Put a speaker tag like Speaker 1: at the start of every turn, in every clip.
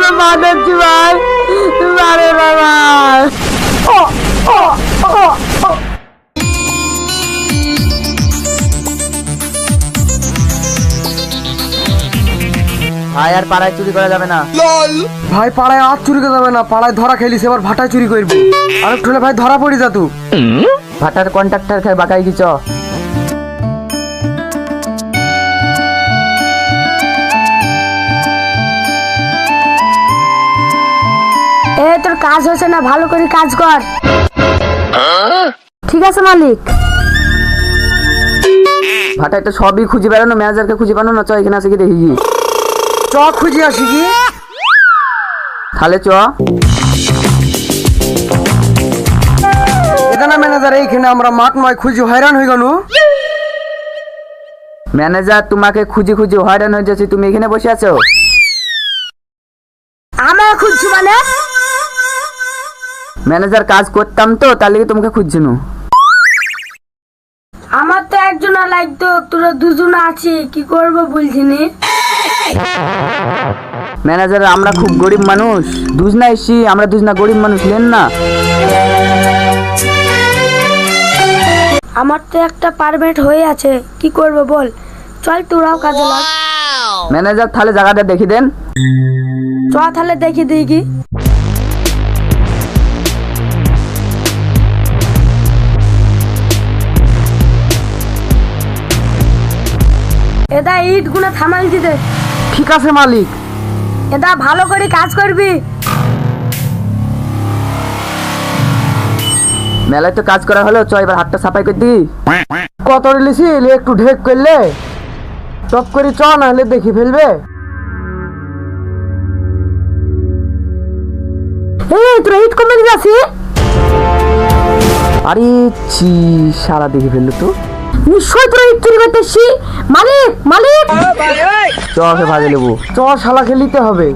Speaker 1: তোমরা ভাই আরে বাবা। ও ও ও ও।
Speaker 2: ভাই আর পাড়ায় চুরি করা যাবে না।
Speaker 3: ভাই পাড়ায় আর চুরি করা যাবে না। পাড়ায় ধরা খেলিস এবার ভাটায় চুরি করবি। আর একটু ভাই ধরা পড়ি যা তুই।
Speaker 2: ভাটার কন্ট্রাক্টর খাই বাকাই কি
Speaker 1: কাজ হচ্ছে না ভালো করে কাজ কর। ঠিক আছে মালিক।
Speaker 2: ভাটায় তো সবই খুঁজে বেড়ানো ম্যানেজারকে খুঁজে পানো না চ এখানে আসে কি দেখি। কি
Speaker 3: চ খুঁজি আসি কি
Speaker 2: তাহলে চ।
Speaker 3: এটা না ম্যানেজার এইখানে আমরা মাঠ নয় খুঁজি হয়রান হয়ে গেল।
Speaker 2: ম্যানেজার তোমাকে খুঁজে খুঁজে হয়রান হয়ে যাচ্ছে তুমি এখানে বসে আছো?
Speaker 1: আমার খুঁজছি মানে?
Speaker 2: ম্যানেজার কাজ করতাম তো তার লেগে তোমাকে খুঁজছিল
Speaker 1: আমার তো একজন লাগতো তোরা দুজন আছে কি করব বলছিনি?
Speaker 2: ম্যানেজার আমরা খুব গরিব মানুষ। দুজনা এসছি আমরা দুজনা গরিব মানুষ নেন না।
Speaker 1: আমার তো একটা পারমিট হয়ে আছে কি করব বল? চল তোরাও কাজে লাগ।
Speaker 2: ম্যানেজার তাহলে জায়গাটা দেখি দেন।
Speaker 1: চ তাহলে দেখি দিই কি? এটা ইটগুলো থামাই দিতে
Speaker 3: ঠিক আছে মালিক।
Speaker 1: এটা ভালো করে কাজ করবি।
Speaker 2: মেলায় তো কাজ করা হলো চ এবার হাতটা সাফাই করে দিই
Speaker 3: কত রিলিছি একটু ঢেক করলে। টপ করে চ না হলে দেখি ফেলবে।
Speaker 1: এই তোরা ইট কমে যাচ্ছি
Speaker 2: আরে ছি সারা দেখে ফেলল তো।
Speaker 1: নিশ্চয় তোরা ইট চুরি করতেছি মালিক মালিক!
Speaker 2: চ ওকে ভাগে নেব।
Speaker 3: চ শালা খেলিতে হবে।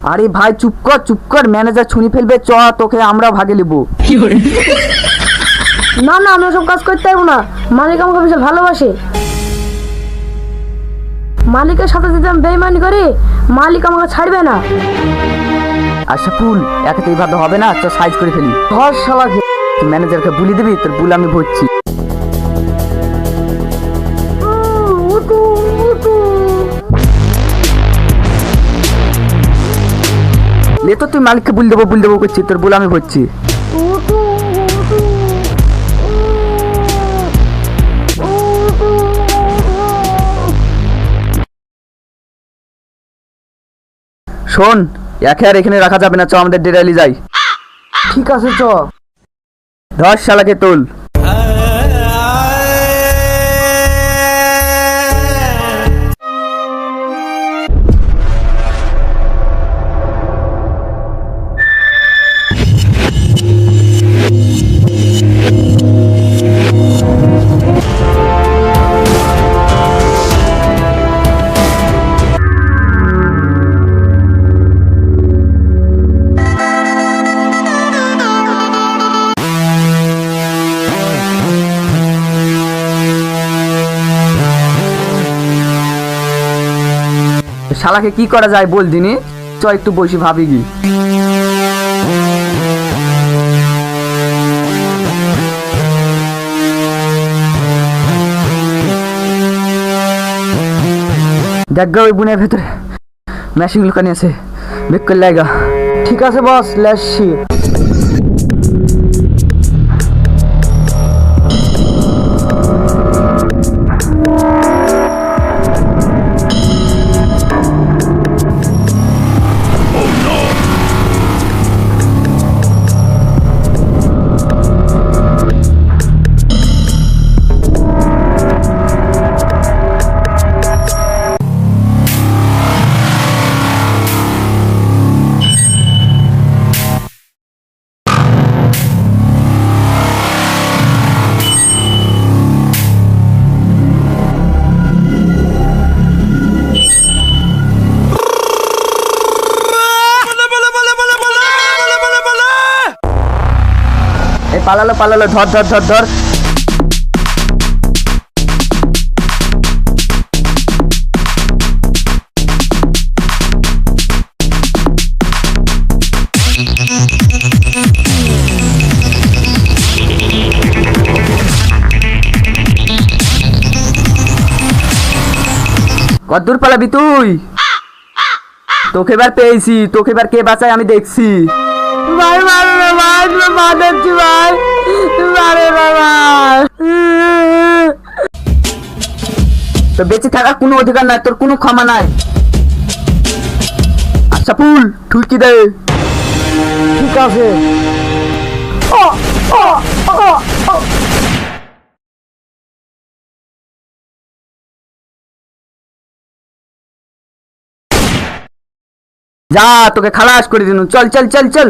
Speaker 2: আরে ভাই চুপ কর চুপ কর ম্যানেজার ছুনি ফেলবে চ তোকে আমরা ভাগে নেব।
Speaker 1: না না আমরা সব কাজ করতে পারব না। মালিক আমাকে বিশাল ভালোবাসে। মালিকের সাথে যদি আমি বেইমানি করি মালিক আমাকে ছাড়বে না।
Speaker 2: আচ্ছা ফুল একে তো এইভাবে হবে না চ সাইজ করে ফেলি।
Speaker 3: ধর শালা
Speaker 2: ম্যানেজারকে বুলি দিবি, তোর বুল আমি ভরছি লে তো তুই মালিককে বুল দেবো বুল দেবো করছি, তোর বুল আমি ভরছি শোন, একে আর এখানে রাখা যাবে না, চ, আমাদের ডেরালি যাই।
Speaker 3: ঠিক আছে, চ।
Speaker 2: ধর শালাকে তোল। শালাকে কি করা যায় বল দিনি? চ একটু বসে, ভাবি গি। দেখগা ওই বুনের ভেতরে। মেশিন লুকানি আছে। বেক করে লাগা
Speaker 3: ঠিক আছে বস লেসছি
Speaker 2: পালালো পালালো, ধর ধর ধর ধর। কদ্দূর পালাবি তুই? তোকে এবার পেয়েছি, তোকে এবার কে বাঁচায় আমি দেখছি।
Speaker 1: মারো মারো ভাই
Speaker 2: তো বেঁচে থাকার কোনো অধিকার নাই তোর কোনো ক্ষমা নাই। আচ্ছা ফুল ঠুকি দে।
Speaker 3: ঠিক আছে।
Speaker 2: যা তোকে খালাস করে দিন। চল চল চল চল।